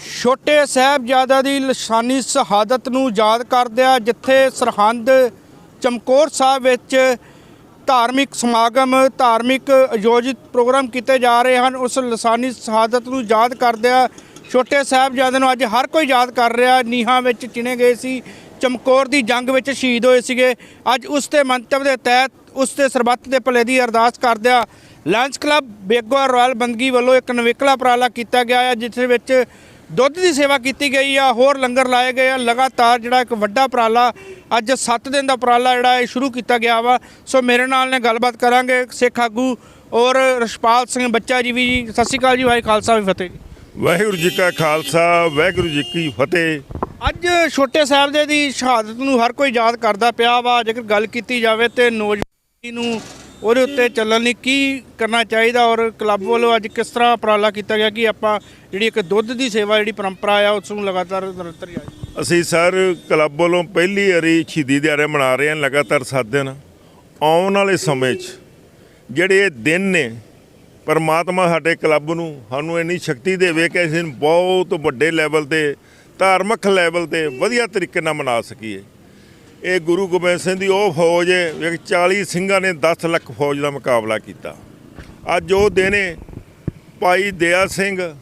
ਛੋਟੇ ਸਾਹਿਬਜ਼ਾਦਾ ਦੀ ਲਸਾਨੀ ਸ਼ਹਾਦਤ ਨੂੰ ਯਾਦ ਕਰਦਿਆਂ ਜਿੱਥੇ ਸਰਹੰਦ ਚਮਕੌਰ ਸਾਹਿਬ ਵਿੱਚ ਧਾਰਮਿਕ ਸਮਾਗਮ, ਧਾਰਮਿਕ ਆਯੋਜਿਤ ਪ੍ਰੋਗਰਾਮ ਕੀਤੇ ਜਾ ਰਹੇ ਹਨ। ਉਸ ਲਸਾਨੀ ਸ਼ਹਾਦਤ ਨੂੰ ਯਾਦ ਕਰਦਿਆਂ ਛੋਟੇ ਸਾਹਿਬਜ਼ਾਦੇ ਨੂੰ ਅੱਜ ਹਰ ਕੋਈ ਯਾਦ ਕਰ ਰਿਹਾ। ਨੀਹਾਂ ਵਿੱਚ ਚਿਣੇ ਗਏ ਸੀ, ਚਮਕੌਰ ਦੀ ਜੰਗ ਵਿੱਚ ਸ਼ਹੀਦ ਹੋਏ ਸੀਗੇ। ਅੱਜ ਉਸ ਦੇ ਮੰਤਵ ਦੇ ਤਹਿਤ ਉਸ ਦੇ ਸਰਬੱਤ ਦੇ ਭਲੇ ਦੀ ਅਰਦਾਸ ਕਰਦਿਆਂ ਲਾਇਨਸ ਕਲੱਬ ਬੇਗਵਾ ਰਾਇਲ ਬੰਦਗੀ ਵੱਲੋਂ ਇੱਕ ਨਵੇਕਲਾ ਉਪਰਾਲਾ ਕੀਤਾ ਗਿਆ ਹੈ ਜਿਸ ਵਿੱਚ ਦੁੱਧ ਦੀ ਸੇਵਾ ਕੀਤੀ ਗਈ ਆ ਹੋਰ ਲੰਗਰ ਲਾਏ ਗਏ ਆ। ਲਗਾਤਾਰ ਜਿਹੜਾ ਇੱਕ ਵੱਡਾ ਉਪਰਾਲਾ ਅੱਜ 7 ਦਿਨ ਦਾ ਉਪਰਾਲਾ ਜਿਹੜਾ ਇਹ ਸ਼ੁਰੂ ਕੀਤਾ ਗਿਆ ਵਾ। ਸੋ ਮੇਰੇ ਨਾਲ ਨੇ ਗੱਲਬਾਤ ਕਰਾਂਗੇ ਸਿੱਖ ਆਗੂ ਔਰ ਰਸ਼ਪਾਲ ਸਿੰਘ ਬੱਚਾ ਜੀ ਵੀ। ਜੀ ਸਤਿ ਸ਼੍ਰੀ ਅਕਾਲ ਜੀ ਭਾਈ ਖਾਲਸਾ ਵੀ ਫਤਿਹ। ਵਾਹਿਗੁਰੂ ਜੀ ਕਾ ਖਾਲਸਾ ਵਾਹਿਗੁਰੂ ਜੀ ਕੀ ਫਤਿਹ। ਅੱਜ ਛੋਟੇ ਸਾਹਿਬ ਦੇ ਦੀ ਸ਼ਹਾਦਤ ਨੂੰ ਹਰ ਕੋਈ ਯਾਦ ਕਰਦਾ ਪਿਆ ਵਾ। ਜੇਕਰ ਗੱਲ ਕੀਤੀ ਜਾਵੇ ਤੇ ਨੌਜਵਾਨੀ ਨੂੰ ਉਹਦੇ ਉੱਤੇ ਚੱਲਣ ਲਈ ਕੀ ਕਰਨਾ ਚਾਹੀਦਾ ਔਰ ਕਲੱਬ ਵੱਲੋਂ ਅੱਜ ਕਿਸ ਤਰ੍ਹਾਂ ਉਪਰਾਲਾ ਕੀਤਾ ਗਿਆ ਕਿ ਆਪਾਂ ਜਿਹੜੀ ਇੱਕ ਦੁੱਧ ਦੀ ਸੇਵਾ ਜਿਹੜੀ ਪਰੰਪਰਾ ਆ, ਉਸ ਨੂੰ ਲਗਾਤਾਰ ਨਿਰੰਤਰ ਜਾਰੀ ਅਸੀਂ ਸਰ ਕਲੱਬ ਵੱਲੋਂ ਪਹਿਲੀ ਵਾਰੀ ਸ਼ਹੀਦੀ ਦਿਹਾੜੇ ਮਨਾ ਰਹੇ ਹਾਂ ਲਗਾਤਾਰ 7 ਦਿਨ ਆਉਣ ਵਾਲੇ ਸਮੇਂ 'ਚ ਜਿਹੜੇ ਇਹ ਦਿਨ ਨੇ, ਪਰਮਾਤਮਾ ਸਾਡੇ ਕਲੱਬ ਨੂੰ ਸਾਨੂੰ ਇੰਨੀ ਸ਼ਕਤੀ ਦੇਵੇ ਕਿ ਅਸੀਂ ਬਹੁਤ ਵੱਡੇ ਲੈਵਲ ਤੇ, ਧਾਰਮਿਕ ਲੈਵਲ ਤੇ ਵਧੀਆ ਤਰੀਕੇ ਨਾਲ ਮਨਾ ਸਕੀਏ। ਇਹ ਗੁਰੂ ਗੋਬਿੰਦ ਸਿੰਘ ਦੀ ਉਹ ਫੌਜ ਹੈ ਵੇਖ 40 ਸਿੰਘਾਂ ਨੇ 10 ਲੱਖ ਫੌਜ ਦਾ ਮੁਕਾਬਲਾ ਕੀਤਾ। ਅੱਜ ਉਹ ਦਿਨ ਭਾਈ ਦਇਆ ਸਿੰਘ,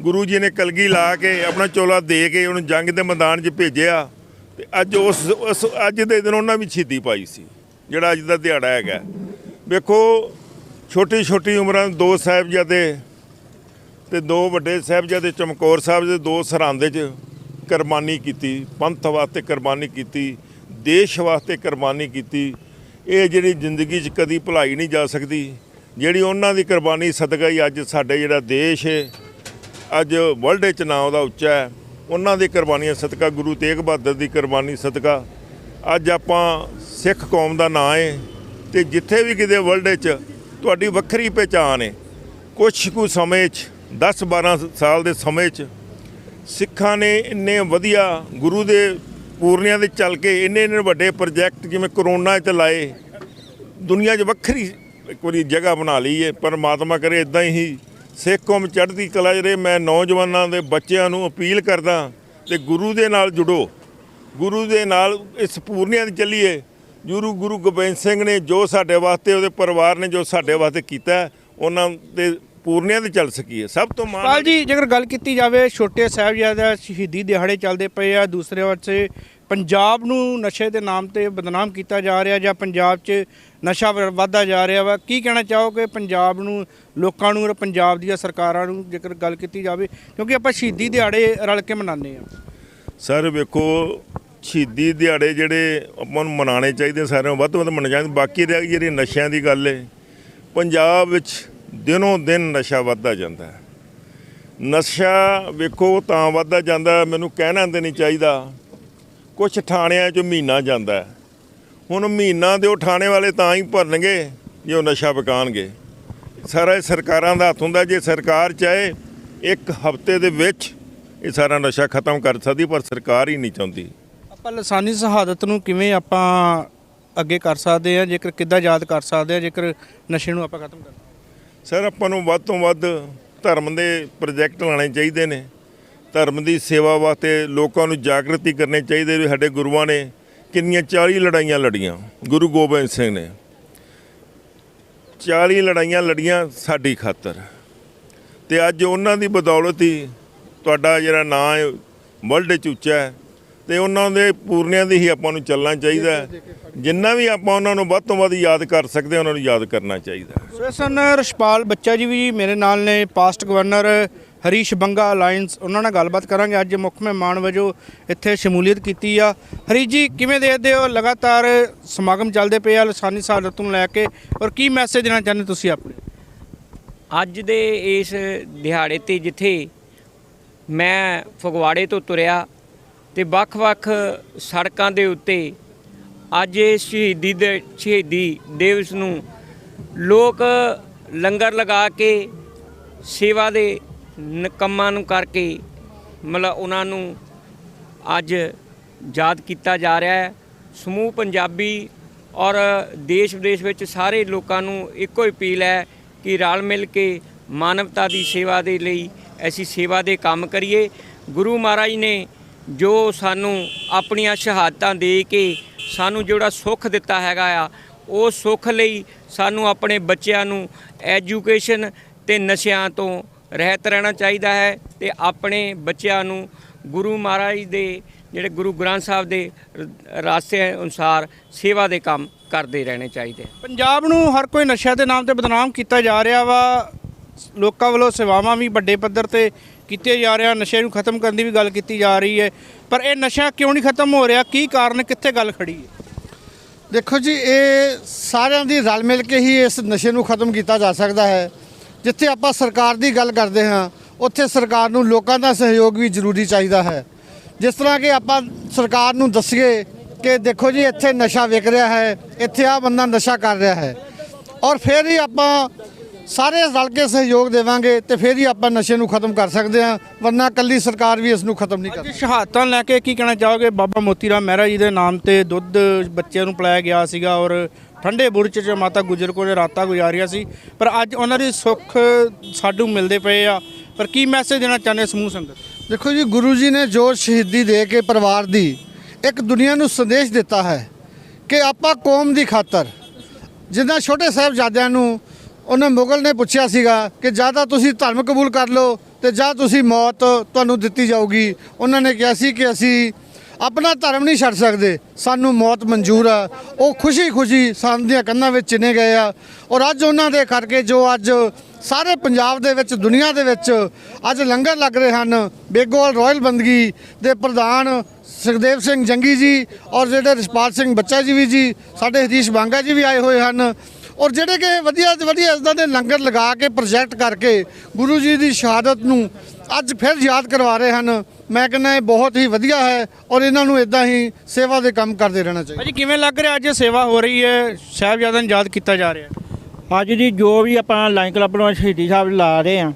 ਗੁਰੂ ਜੀ ਨੇ ਕਲਗੀ ਲਾ ਕੇ ਆਪਣਾ ਚੋਲਾ ਦੇ ਕੇ ਉਹਨੂੰ ਜੰਗ ਦੇ ਮੈਦਾਨ 'ਚ ਭੇਜਿਆ ਤੇ ਅੱਜ ਉਸ ਉਸ, ਅੱਜ ਦੇ ਦਿਨ ਉਹਨਾਂ ਵੀ ਸ਼ਹੀਦੀ ਪਾਈ ਸੀ, ਜਿਹੜਾ ਅੱਜ ਦਾ ਦਿਹਾੜਾ ਹੈਗਾ। ਵੇਖੋ ਛੋਟੀ ਛੋਟੀ ਉਮਰਾਂ ਦੇ ਦੋ ਸਾਹਿਬਜ਼ਾਦੇ ਤੇ ਦੋ ਵੱਡੇ ਸਾਹਿਬਜ਼ਾਦੇ, ਚਮਕੌਰ ਸਾਹਿਬ ਦੇ ਦੋ ਸਰਹੰਦ 'ਚ ਕੁਰਬਾਨੀ ਕੀਤੀ, ਪੰਥ ਵਾਸਤੇ ਕੁਰਬਾਨੀ ਕੀਤੀ। ਦੇਸ਼ ਵਾਸਤੇ ਕੁਰਬਾਨੀ ਕੀਤੀ। ਇਹ ਜਿਹੜੀ ਜ਼ਿੰਦਗੀ 'ਚ ਕਦੀ ਭੁਲਾਈ ਨਹੀਂ ਜਾ ਸਕਦੀ। ਜਿਹੜੀ ਉਹਨਾਂ ਦੀ ਕੁਰਬਾਨੀ ਸਦਕਾ ਹੀ ਅੱਜ ਸਾਡੇ ਜਿਹੜਾ ਦੇਸ਼ ਹੈ ਅੱਜ ਵਰਲਡ 'ਚ ਨਾਂ ਉਹਦਾ ਉੱਚਾ ਹੈ। ਉਹਨਾਂ ਦੀ ਕੁਰਬਾਨੀਆਂ ਸਦਕਾ, ਗੁਰੂ ਤੇਗ ਬਹਾਦਰ ਦੀ ਕੁਰਬਾਨੀ ਸਦਕਾ। ਅੱਜ ਆਪਾਂ ਸਿੱਖ ਕੌਮ ਦਾ ਨਾਂ ਹੈ ਤੇ ਜਿੱਥੇ ਵੀ ਕਿਤੇ ਵਰਲਡ 'ਚ ਤੁਹਾਡੀ ਵੱਖਰੀ ਪਹਿਚਾਣ ਹੈ ਕੁਛ ਕੁ ਸਮੇਂ 'ਚ 10 12 ਸਾਲ ਦੇ ਸਮੇਂ 'ਚ ਸਿੱਖਾਂ ਨੇ ਇੰਨੇ ਵਧੀਆ ਗੁਰੂ ਦੇ ਪੂਰਨਿਆਂ ਦੇ ਚੱਲ ਕੇ ਇੰਨੇ ਇੰਨੇ ਵੱਡੇ ਪ੍ਰੋਜੈਕਟ ਜਿਵੇਂ ਕਰੋਨਾ 'ਚ ਲਾਏ, ਦੁਨੀਆ 'ਚ ਵੱਖਰੀ ਇੱਕ ਵਾਰੀ ਜਗ੍ਹਾ ਬਣਾ ਲਈ ਹੈ ਪਰਮਾਤਮਾ ਕਰੇ ਇਦਾਂ ਹੀ ਸਿੱਖ ਕੌਮ ਚੜ੍ਹਦੀ ਕਲਾ ਜਿਹੜੇ ਮੈਂ ਨੌਜਵਾਨਾਂ ਦੇ ਬੱਚਿਆਂ ਨੂੰ ਅਪੀਲ ਕਰਦਾ ਤੇ ਗੁਰੂ ਦੇ ਨਾਲ ਜੁੜੋ। ਗੁਰੂ ਦੇ ਨਾਲ ਇਸ ਪੂਰਨਿਆਂ ਦੀ ਚੱਲੀਏ। ਗੁਰੂ ਗੁਰੂ ਗੋਬਿੰਦ ਸਿੰਘ ਨੇ ਜੋ ਸਾਡੇ ਵਾਸਤੇ, ਉਹਦੇ ਪਰਿਵਾਰ ਨੇ ਜੋ ਸਾਡੇ ਵਾਸਤੇ ਕੀਤਾ, ਉਹਨਾਂ ਦੇ ਪੂਰਨਿਆਂ ਤੇ ਚੱਲ ਸਕੀਏ ਸਭ ਤੋਂ ਮਾਣ ਪਾਲ ਜੀ ਜੇਕਰ ਗੱਲ ਕੀਤੀ ਜਾਵੇ ਛੋਟੇ ਸਾਹਿਬਜ਼ਾਦਾ ਸ਼ਹੀਦੀ ਦਿਹਾੜੇ ਚੱਲਦੇ ਪਏ ਆ ਦੂਸਰੇ ਪਾਸੇ ਪੰਜਾਬ ਨੂੰ ਨਸ਼ੇ ਦੇ ਨਾਮ ਤੇ ਬਦਨਾਮ ਕੀਤਾ ਜਾ ਰਿਹਾ ਜਾਂ ਪੰਜਾਬ 'ਚ ਨਸ਼ਾ ਵੱਧਦਾ ਜਾ ਰਿਹਾ ਵਾ ਕੀ ਕਹਿਣਾ ਚਾਹੋਗੇ ਪੰਜਾਬ ਨੂੰ ਲੋਕਾਂ ਨੂੰ ਔਰ ਪੰਜਾਬ ਦੀਆਂ ਸਰਕਾਰਾਂ ਨੂੰ ਜੇਕਰ ਗੱਲ ਕੀਤੀ ਜਾਵੇ? ਕਿਉਂਕਿ ਆਪਾਂ ਸ਼ਹੀਦੀ ਦਿਹਾੜੇ ਰਲ ਕੇ ਮਨਾਉਂਦੇ ਆ। ਸਰ ਵੇਖੋ ਸ਼ਹੀਦੀ ਦਿਹਾੜੇ ਜਿਹੜੇ ਆਪਾਂ ਨੂੰ ਮਨਾਉਣੇ ਚਾਹੀਦੇ ਸਾਰਿਆਂ ਨੂੰ ਵੱਧ ਤੋਂ ਵੱਧ ਮਨਾਉਣੇ ਚਾਹੀਦੇ। ਬਾਕੀ ਰਹਿ ਗਈ ਜਿਹੜੀ ਨਸ਼ਿਆਂ ਦੀ ਗੱਲ ਹੈ ਪੰਜਾਬ ਵਿੱਚ ਦਿਨੋਂ ਦਿਨ ਨਸ਼ਾ ਵੱਧਦਾ ਜਾਂਦਾ ਹੈ। ਨਸ਼ਾ ਵੇਖੋ ਤਾਂ ਵੱਧਦਾ ਜਾਂਦਾ, ਮੈਨੂੰ ਕਹਿਣਾ ਤੇ ਨਹੀਂ ਚਾਹੀਦਾ। ਕੁਝ ਥਾਣਿਆਂ 'ਚ ਮਹੀਨਾ ਜਾਂਦਾ ਹੁਣ ਮਹੀਨਾ ਦੇ ਉਹ ਥਾਣੇ ਵਾਲੇ ਤਾਂ ਹੀ ਭਰਨਗੇ, ਜੇ ਉਹ ਨਸ਼ਾ ਵਿਕਾਣਗੇ ਸਾਰਾ ਇਹ ਸਰਕਾਰਾਂ ਦਾ ਹੱਥ ਹੁੰਦਾ, ਜੇ ਸਰਕਾਰ ਚਾਹੇ, ਇੱਕ ਹਫ਼ਤੇ ਦੇ ਵਿੱਚ ਇਹ ਸਾਰਾ ਨਸ਼ਾ ਖਤਮ ਕਰ ਸਕਦੀ, ਪਰ ਸਰਕਾਰ ਹੀ ਨਹੀਂ ਚਾਹੁੰਦੀ। ਆਪਾਂ ਲਸਾਨੀ ਸ਼ਹਾਦਤ ਨੂੰ ਕਿਵੇਂ ਆਪਾਂ ਅੱਗੇ ਕਰ ਸਕਦੇ ਆ ਜੇਕਰ ਕਿੱਦਾਂ ਯਾਦ ਕਰ ਸਕਦੇ ਆ ਜੇਕਰ ਨਸ਼ੇ ਨੂੰ ਆਪਾਂ ਖਤਮ ਕਰਨਾ ਸਰ, ਆਪਾਂ ਨੂੰ ਵੱਧ ਤੋਂ ਵੱਧ ਧਰਮ ਦੇ ਪ੍ਰੋਜੈਕਟ ਲਾਣੇ ਚਾਹੀਦੇ ਨੇ। ਧਰਮ ਦੀ ਸੇਵਾ ਵਾਸਤੇ ਲੋਕਾਂ ਨੂੰ ਜਾਗਰਤੀ ਕਰਨੇ ਚਾਹੀਦੇ ਵੀ ਸਾਡੇ ਗੁਰੂਆਂ ਨੇ ਕਿੰਨੀਆਂ 40 ਲੜਾਈਆਂ ਲੜੀਆਂ, ਗੁਰੂ ਗੋਬਿੰਦ ਸਿੰਘ ਨੇ। 40 ਲੜਾਈਆਂ ਲੜੀਆਂ ਸਾਡੀ ਖਾਤਰ। ਤੇ ਅੱਜ ਉਹਨਾਂ ਦੀ ਬਦੌਲਤ ਹੀ ਤੁਹਾਡਾ ਜਿਹੜਾ ਨਾਂ ਹੈ, ਵਰਲਡ 'ਚ ਉੱਚਾ ਹੈ। ਤੇ ਉਹਨਾਂ ਦੇ ਪੂਰਨਿਆਂ ਦੀ ਹੀ ਆਪਾਂ ਨੂੰ ਚੱਲਣਾ ਚਾਹੀਦਾ ਹੈ। ਜਿੰਨਾ ਵੀ ਆਪਾਂ ਉਹਨਾਂ ਨੂੰ ਵੱਧ ਤੋਂ ਵੱਧ ਯਾਦ ਕਰ ਸਕਦੇ ਹਾਂ, ਉਹਨਾਂ ਨੂੰ ਯਾਦ ਕਰਨਾ ਚਾਹੀਦਾ ਹੈ। ਸੋ ਇਸ ਸਨ ਰਸ਼ਪਾਲ ਬੱਚਾ ਜੀ ਵੀ ਮੇਰੇ ਨਾਲ ਨੇ past governor Harish Banga alliance ਉਹਨਾਂ ਨਾਲ ਗੱਲਬਾਤ ਕਰਾਂਗੇ। ਅੱਜ ਮੁੱਖ ਮਹਿਮਾਨ ਵਜੋਂ ਇੱਥੇ ਸ਼ਮੂਲੀਅਤ ਕੀਤੀ ਆ। ਹਰੀਸ਼ ਜੀ ਕਿਵੇਂ ਦੇਖਦੇ ਹੋ? ਲਗਾਤਾਰ ਸਮਾਗਮ ਚੱਲਦੇ ਪਏ ਆ ਲਸਾਨੀ ਸ਼ਹਾਦਤ ਨੂੰ ਲੈ ਕੇ। ਔਰ ਕੀ ਮੈਸੇਜ ਦੇਣਾ ਚਾਹੁੰਦੇ ਤੁਸੀਂ ਆਪਣੇ? ਅੱਜ ਦੇ ਇਸ ਦਿਹਾੜੇ ਤੇ ਜਿੱਥੇ ਮੈਂ ਫਗਵਾੜੇ ਤੋਂ ਤੁਰਿਆ ਤੇ ਵੱਖ-ਵੱਖ ਸੜਕਾਂ ਦੇ ਉੱਤੇ ਅੱਜ ਇਹ ਸ਼ਹੀਦੀ ਦੇ, ਸ਼ਹੀਦੀ ਦਿਵਸ ਨੂੰ ਲੋਕ ਲੰਗਰ ਲਗਾ ਕੇ ਸੇਵਾ ਦੇ ਨ- ਕੰਮਾਂ ਨੂੰ ਕਰਕੇ ਮਤਲਬ ਉਹਨਾਂ ਨੂੰ ਅੱਜ ਯਾਦ ਕੀਤਾ ਜਾ ਰਿਹਾ ਹੈ। ਸਮੂਹ ਪੰਜਾਬੀ ਔਰ ਦੇਸ਼ ਵਿਦੇਸ਼ ਵਿੱਚ ਸਾਰੇ ਲੋਕਾਂ ਨੂੰ ਇੱਕੋ ਹੀ ਅਪੀਲ ਹੈ ਕਿ ਰਲ ਮਿਲ ਕੇ ਮਾਨਵਤਾ ਦੀ ਸੇਵਾ ਦੇ ਲਈ ਅਸੀਂ ਸੇਵਾ ਦੇ ਕੰਮ ਕਰੀਏ। ਗੁਰੂ ਮਹਾਰਾਜ ਨੇ ਜੋ ਸਾਨੂੰ ਆਪਣੀਆਂ ਸ਼ਹਾਦਤਾਂ ਦੇ ਕੇ ਸਾਨੂੰ ਜਿਹੜਾ ਸੁੱਖ ਦਿੱਤਾ ਹੈਗਾ ਆ, ਉਹ ਸੁੱਖ ਲਈ ਸਾਨੂੰ ਆਪਣੇ ਬੱਚਿਆਂ ਨੂੰ ਐਜੂਕੇਸ਼ਨ ਤੇ ਨਸ਼ਿਆਂ ਤੋਂ ਰਹਿਤ ਰਹਿਣਾ ਚਾਹੀਦਾ ਹੈ ਤੇ ਆਪਣੇ ਬੱਚਿਆਂ ਨੂੰ ਗੁਰੂ ਮਹਾਰਾਜ ਦੇ, ਜਿਹੜੇ ਗੁਰੂ ਗ੍ਰੰਥ ਸਾਹਿਬ ਦੇ ਰਾਸਤੇ ਅਨੁਸਾਰ ਸੇਵਾ ਦੇ ਕੰਮ ਕਰਦੇ ਰਹਿਣੇ ਚਾਹੀਦੇ ਪੰਜਾਬ ਨੂੰ ਹਰ ਕੋਈ ਨਸ਼ਿਆਂ ਦੇ ਨਾਮ ਤੇ ਬਦਨਾਮ ਕੀਤਾ ਜਾ ਰਿਹਾ ਵਾ। ਲੋਕਾਂ ਵੱਲੋਂ ਸੇਵਾਵਾਂ ਵੀ ਵੱਡੇ ਪੱਧਰ ਤੇ ਕੀਤੇ ਜਾ ਰਿਹਾ, ਨਸ਼ੇ ਨੂੰ ਖਤਮ ਕਰਨ ਦੀ ਵੀ ਗੱਲ ਕੀਤੀ ਜਾ ਰਹੀ ਹੈ। ਪਰ ਇਹ ਨਸ਼ਾ ਕਿਉਂ ਨਹੀਂ ਖਤਮ ਹੋ ਰਿਹਾ? ਕੀ ਕਾਰਨ, ਕਿੱਥੇ ਗੱਲ ਖੜੀ ਹੈ? ਦੇਖੋ ਜੀ, ਇਹ ਸਾਰਿਆਂ ਦੀ ਰਲ ਮਿਲ ਕੇ ਹੀ ਇਸ ਨਸ਼ੇ ਨੂੰ ਖਤਮ ਕੀਤਾ ਜਾ ਸਕਦਾ ਹੈ। ਜਿੱਥੇ ਆਪਾਂ ਸਰਕਾਰ ਦੀ ਗੱਲ ਕਰਦੇ ਹਾਂ, ਉੱਥੇ ਸਰਕਾਰ ਨੂੰ ਲੋਕਾਂ ਦਾ ਸਹਿਯੋਗ ਵੀ ਜ਼ਰੂਰੀ ਚਾਹੀਦਾ ਹੈ। ਜਿਸ ਤਰ੍ਹਾਂ ਕਿ ਆਪਾਂ ਸਰਕਾਰ ਨੂੰ ਦੱਸੀਏ ਕਿ ਦੇਖੋ ਜੀ, ਇੱਥੇ ਨਸ਼ਾ ਵਿਕ ਰਿਹਾ ਹੈ, ਇੱਥੇ ਆ ਬੰਦਾ ਨਸ਼ਾ ਕਰ ਰਿਹਾ ਹੈ। ਔਰ ਫਿਰ ਹੀ ਆਪਾਂ ਸਾਰੇ ਰਲ ਕੇ ਸਹਿਯੋਗ ਦੇਵਾਂਗੇ ਤੇ ਫਿਰ ਹੀ ਆਪਾਂ ਨਸ਼ੇ ਨੂੰ ਖਤਮ ਕਰ ਸਕਦੇ ਹਾਂ ਵਰਨਾ ਕੱਲੀ ਸਰਕਾਰ ਵੀ ਇਸ ਨੂੰ ਖਤਮ ਨਹੀਂ ਕਰ ਅੱਜ ਸ਼ਹਾਦਤਾਂ ਲੈ ਕੇ ਕੀ ਕਹਿਣਾ ਚਾਹੋਗੇ? ਬਾਬਾ ਮੋਤੀ ਰਾਮ ਮਹਿਰਾ ਜੀ ਦੇ ਨਾਮ ਤੇ ਦੁੱਧ ਬੱਚਿਆਂ ਨੂੰ ਪਿਲਾਇਆ ਗਿਆ ਸੀਗਾ ਔਰ ਠੰਡੇ ਬੁਰਜ 'ਚ ਮਾਤਾ ਗੁਜਰ ਕੋਲ ਰਾਤਾਂ ਗੁਜ਼ਾਰੀਆਂ ਸੀ ਪਰ ਅੱਜ ਉਹਨਾਂ ਦੀ ਸੁੱਖ ਸਾਨੂੰ ਮਿਲਦੇ ਪਏ ਆ। ਪਰ ਕੀ ਮੈਸੇਜ ਦੇਣਾ ਚਾਹੁੰਦੇ ਸਮੂਹ ਸੰਗਤ? ਦੇਖੋ ਜੀ ਗੁਰੂ ਜੀ ਨੇ ਜੋ ਸ਼ਹੀਦੀ ਦੇ ਕੇ ਪਰਿਵਾਰ ਦੀ ਇੱਕ ਦੁਨੀਆ ਨੂੰ ਸੰਦੇਸ਼ ਦਿੱਤਾ ਹੈ ਕਿ ਆਪਾਂ ਕੌਮ ਦੀ ਖਾਤਰ ਜਿੱਦਾਂ ਛੋਟੇ ਸਾਹਿਬਜ਼ਾਦਿਆਂ ਨੂੰ ਉਹਨਾਂ ਮੁਗਲ ਨੇ ਪੁੱਛਿਆ ਸੀਗਾ ਕਿ ਜਾਂ ਤਾਂ ਤੁਸੀਂ ਧਰਮ ਕਬੂਲ ਕਰ ਲਓ ਤੇ ਜਾਂ ਤੁਸੀਂ ਮੌਤ ਤੁਹਾਨੂੰ ਦਿੱਤੀ ਜਾਊਗੀ। ਉਹਨਾਂ ਨੇ ਕਿਹਾ ਸੀ ਕਿ ਅਸੀਂ ਆਪਣਾ ਧਰਮ ਨਹੀਂ ਛੱਡ ਸਕਦੇ। ਸਾਨੂੰ ਮੌਤ ਮਨਜ਼ੂਰ ਆ। ਉਹ ਖੁਸ਼ੀ-ਖੁਸ਼ੀ ਸਾਨੂੰ ਦੀਆਂ ਕੰਨਾਂ ਵਿੱਚ ਚਿਣੇ ਗਏ ਆ। ਔਰ ਅੱਜ ਉਹਨਾਂ ਦੇ ਕਰਕੇ ਜੋ ਅੱਜ ਸਾਰੇ ਪੰਜਾਬ ਦੇ ਵਿੱਚ, ਦੁਨੀਆ ਦੇ ਵਿੱਚ ਅੱਜ ਲੰਗਰ ਲੱਗ ਰਹੇ ਹਨ। ਬੇਗੋਲ ਰਾਇਲ ਬੰਦਗੀ ਦੇ ਪ੍ਰਧਾਨ ਸੁਖਦੇਵ ਸਿੰਘ ਜੰਗੀ ਜੀ ਔਰ ਜਿਹੜੇ ਰਿਸ਼ਪਾਲ ਸਿੰਘ ਬੱਚਾ ਜੀ ਵੀ ਜੀ, ਸਾਡੇ ਹਰੀਸ਼ ਬਾਂਗਾ ਜੀ ਵੀ ਆਏ ਹੋਏ ਹਨ। ਔਰ ਜਿਹੜੇ ਕਿ ਵਧੀਆ ਵਧੀਆ ਇਸਦਾ ਦੇ ਲੰਗਰ ਲਗਾ ਕੇ ਪ੍ਰੋਜੈਕਟ ਕਰਕੇ ਗੁਰੂ ਜੀ ਦੀ ਸ਼ਹਾਦਤ ਨੂੰ ਅੱਜ ਫਿਰ ਯਾਦ ਕਰਵਾ ਰਹੇ ਹਨ ਮੈਂ ਕਹਿੰਦਾ ਇਹ ਬਹੁਤ ਹੀ ਵਧੀਆ ਹੈ ਔਰ ਇਹਨਾਂ ਨੂੰ ਇਦਾਂ ਹੀ ਸੇਵਾ ਦੇ ਕੰਮ ਕਰਦੇ ਰਹਿਣਾ ਚਾਹੀਦਾ। ਭਾਜੀ ਕਿਵੇਂ ਲੱਗ ਰਿਹਾ ਅੱਜ ਸੇਵਾ ਹੋ ਰਹੀ ਹੈ? ਸਾਹਿਬਜ਼ਾਦਿਆਂ ਨੂੰ ਯਾਦ ਕੀਤਾ ਜਾ ਰਿਹਾ ਅੱਜ ਦੀ ਜੋ ਵੀ ਆਪਾਂ ਲਾਈਨ ਕਲੱਬ ਨੂੰ ਸ਼ਹੀਦੀ ਸਾਹਿਬ ਲਾ ਰਹੇ ਆ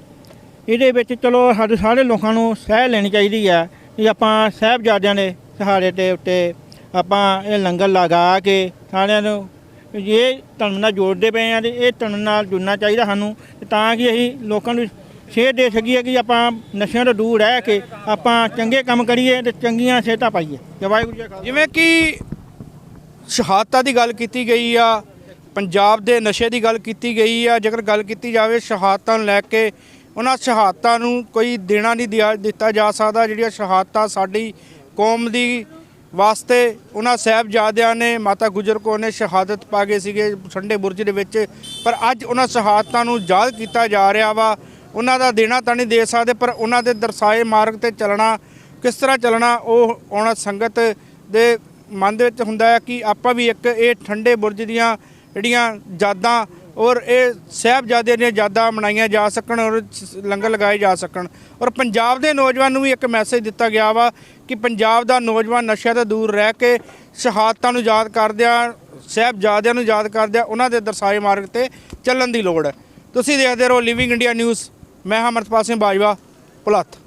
ਇਹਦੇ ਵਿੱਚ ਚਲੋ ਸਾਡੇ ਸਾਰੇ ਲੋਕਾਂ ਨੂੰ ਸਹਿ ਲੈਣੀ ਚਾਹੀਦੀ ਹੈ ਕਿ ਆਪਾਂ ਸਾਹਿਬਜ਼ਾਦਿਆਂ ਦੇ ਸਹਾਰੇ ਤੇ ਉੱਤੇ ਆਪਾਂ ਇਹ ਲੰਗਰ ਲਗਾ ਕੇ ਸਾਰਿਆਂ ਨੂੰ ਇਹ ਧਰਮ ਨਾਲ ਜੋੜਦੇ ਪਏ ਆ ਤੇ ਇਹ ਧਰਮ ਨਾਲ ਜੁੜਨਾ ਚਾਹੀਦਾ ਸਾਨੂੰ, ਤਾਂ ਕਿ ਅਸੀਂ ਲੋਕਾਂ ਨੂੰ ਸੇਧ ਦੇ ਸਕੀਏ ਕਿ ਆਪਾਂ ਨਸ਼ਿਆਂ ਤੋਂ ਦੂਰ ਰਹਿ ਕੇ ਆਪਾਂ ਚੰਗੇ ਕੰਮ ਕਰੀਏ ਤੇ ਚੰਗੀਆਂ ਸਿਹਤਾਂ ਪਾਈਏ। ਜੈ ਵਾਹਿਗੁਰੂ ਜੀ ਜਿਵੇਂ ਕਿ ਸ਼ਹਾਦਤਾਂ ਦੀ ਗੱਲ ਕੀਤੀ ਗਈ ਆ, ਪੰਜਾਬ ਦੇ ਨਸ਼ੇ ਦੀ ਗੱਲ ਕੀਤੀ ਗਈ ਆ, ਜੇਕਰ ਗੱਲ ਕੀਤੀ ਜਾਵੇ ਸ਼ਹਾਦਤਾਂ ਨੂੰ ਲੈ ਕੇ, ਉਹਨਾਂ ਸ਼ਹਾਦਤਾਂ ਨੂੰ ਕੋਈ ਦੇਣਾ ਨਹੀਂ ਦਿਆ ਦਿੱਤਾ ਜਾ ਸਕਦਾ, ਜਿਹੜੀਆਂ ਸ਼ਹਾਦਤਾਂ ਸਾਡੀ ਕੌਮ ਦੀ ਵਾਸਤੇ ਉਹਨਾਂ ਸਾਹਿਬਜ਼ਾਦਿਆਂ ਨੇ, ਮਾਤਾ ਗੁਜਰ ਕੌਰ ਨੇ ਸ਼ਹਾਦਤ ਪਾ ਗਏ ਸੀਗੇ ਠੰਡੇ ਬੁਰਜ ਦੇ ਵਿੱਚ। ਪਰ ਅੱਜ ਉਹਨਾਂ ਸ਼ਹਾਦਤਾਂ ਨੂੰ ਯਾਦ ਕੀਤਾ ਜਾ ਰਿਹਾ ਵਾ। ਉਹਨਾਂ ਦਾ ਦੇਣਾ ਤਾਂ ਨਹੀਂ ਦੇ ਸਕਦੇ, ਪਰ ਉਹਨਾਂ ਦੇ ਦਰਸਾਏ ਮਾਰਗ ਤੇ ਚੱਲਣਾ, ਕਿਸ ਤਰ੍ਹਾਂ ਚੱਲਣਾ, ਉਹ ਆਉਣਾ ਸੰਗਤ ਦੇ ਮਨ ਦੇ ਵਿੱਚ ਹੁੰਦਾ ਹੈ ਕਿ ਆਪਾਂ ਵੀ ਇੱਕ ਇਹ ਠੰਡੇ ਬੁਰਜ ਦੀਆਂ ਜਿਹੜੀਆਂ ਯਾਦਾਂ ਔਰ ਇਹ ਸਾਹਿਬਜ਼ਾਦੇ ਦੀਆਂ ਯਾਦਾਂ ਮਨਾਈਆਂ ਜਾ ਸਕਣ ਔਰ ਲੰਗਰ ਲਗਾਏ ਜਾ ਸਕਣ। ਔਰ ਪੰਜਾਬ ਦੇ ਨੌਜਵਾਨ ਨੂੰ ਵੀ ਇੱਕ ਮੈਸੇਜ ਦਿੱਤਾ ਗਿਆ ਵਾ ਕਿ ਪੰਜਾਬ ਦਾ ਨੌਜਵਾਨ ਨਸ਼ਿਆਂ ਤੋਂ ਦੂਰ ਰਹਿ ਕੇ ਸ਼ਹਾਦਤਾਂ ਨੂੰ ਯਾਦ ਕਰਦਿਆਂ, ਸਾਹਿਬਜ਼ਾਦਿਆਂ ਨੂੰ ਯਾਦ ਕਰਦਿਆਂ ਉਹਨਾਂ ਦੇ ਦਰਸਾਏ ਮਾਰਗ ਤੇ ਚੱਲਣ ਦੀ ਲੋੜ ਹੈ। ਤੁਸੀਂ ਦੇਖਦੇ ਰਹੋ ਲਿਵਿੰਗ ਇੰਡੀਆ ਨਿਊਜ਼ ਮੈਂ ਹਾਂ ਅਮਰਪਾਲ ਸਿੰਘ ਬਾਜਵਾ, ਪੁਲੱਥ।